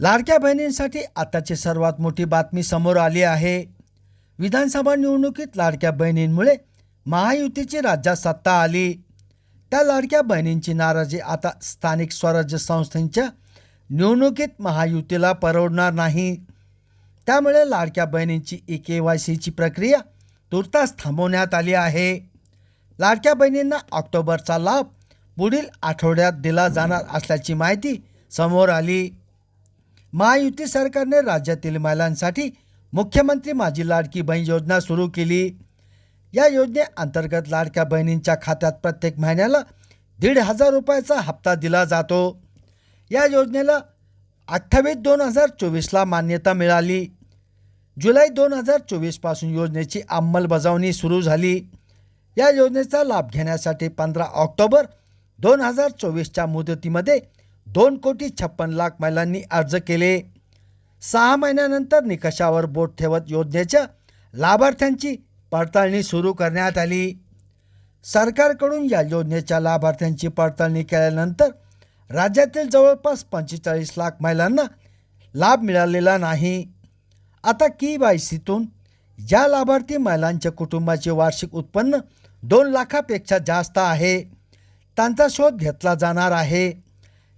लाडक्या बहिणींसाठी आताची सर्वात मोठी बातमी समोर आली आहे. विधानसभा निवडणुकीत लाडक्या बहिणींमुळे महायुतीची राज्यात सत्ता आली. त्या लाडक्या बहिणींची नाराजी आता स्थानिक स्वराज्य संस्थांच्या निवडणुकीत महायुतीला परवडणार नाही. त्यामुळे लाडक्या बहिणींची ई के वाय सीची प्रक्रिया तुर्तास थांबवण्यात आली आहे. लाडक्या बहिणींना ऑक्टोबरचा लाभ पुढील आठवड्यात दिला जाणार असल्याची माहिती समोर आली. महायुती सरकारने राज्यातील महिलांसाठी मुख्यमंत्री माझी लाडकी बहीण योजना सुरू केली. या योजनेअंतर्गत लाडक्या बहिणींच्या खात्यात प्रत्येक महिन्याला दीड हजार रुपयाचा हप्ता दिला जातो. या योजनेला अठ्ठावीस दोन हजार चोवीसला मान्यता मिळाली. जुलै दोन हजार चोवीसपासून योजनेची अंमलबजावणी सुरू झाली. या योजनेचा लाभ घेण्यासाठी पंधरा ऑक्टोबर दोन हजार चोवीसच्या मुदतीमध्ये दोन कोटी छप्पन लाख महिलांनी अर्ज केले. सहा महिन्यानंतर निकषावर बोट ठेवत योजनेच्या लाभार्थ्यांची पडताळणी सुरू करण्यात आली. सरकारकडून या योजनेच्या लाभार्थ्यांची पडताळणी केल्यानंतर राज्यातील जवळपास पंचेचाळीस लाख महिलांना लाभ मिळालेला नाही. आता की वायसीतून ज्या लाभार्थी महिलांच्या कुटुंबाचे वार्षिक उत्पन्न दोन लाखापेक्षा जास्त आहे त्यांचा शोध घेतला जाणार आहे.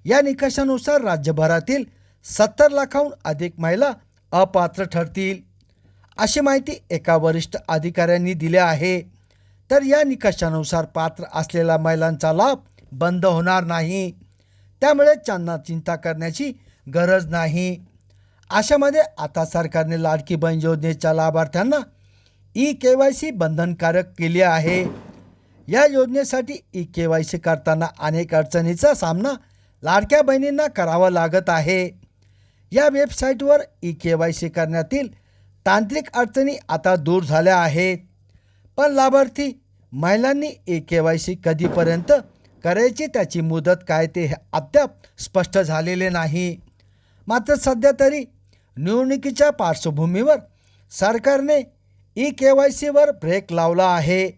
या निकषानुसार राज्यभरातील सत्तर लाखाहून अधिक महिला अपात्र ठरतील. अशी माहिती एका वरिष्ठ अधिकाऱ्यांनी दिली आहे. तर या निकषानुसार पात्र असलेल्या महिलांचा लाभ बंद होणार नाही. त्यामुळे त्यांना चिंता करण्याची गरज नाही. अशामध्ये आता सरकारने लाडकी बहीण योजनेच्या लाभार्थ्यांना ई के वाय सी बंधनकारक केली आहे. या योजनेसाठी ई के वाय सी करताना अनेक अडचणीचा सामना लाडक्या बहिणींना करावं लागत आहे. या वेबसाईटवर ई के वाय सी करण्यातील तांत्रिक अडचणी आता दूर झाल्या आहेत. पण लाभार्थी महिलांनी ई के वाय सी कधीपर्यंत करायची त्याची मुदत काय ते अद्याप स्पष्ट झालेले नाही. मात्र सध्या तरी निवडणुकीच्या पार्श्वभूमीवर सरकारने ई के वाय सीवर ब्रेक लावला आहे.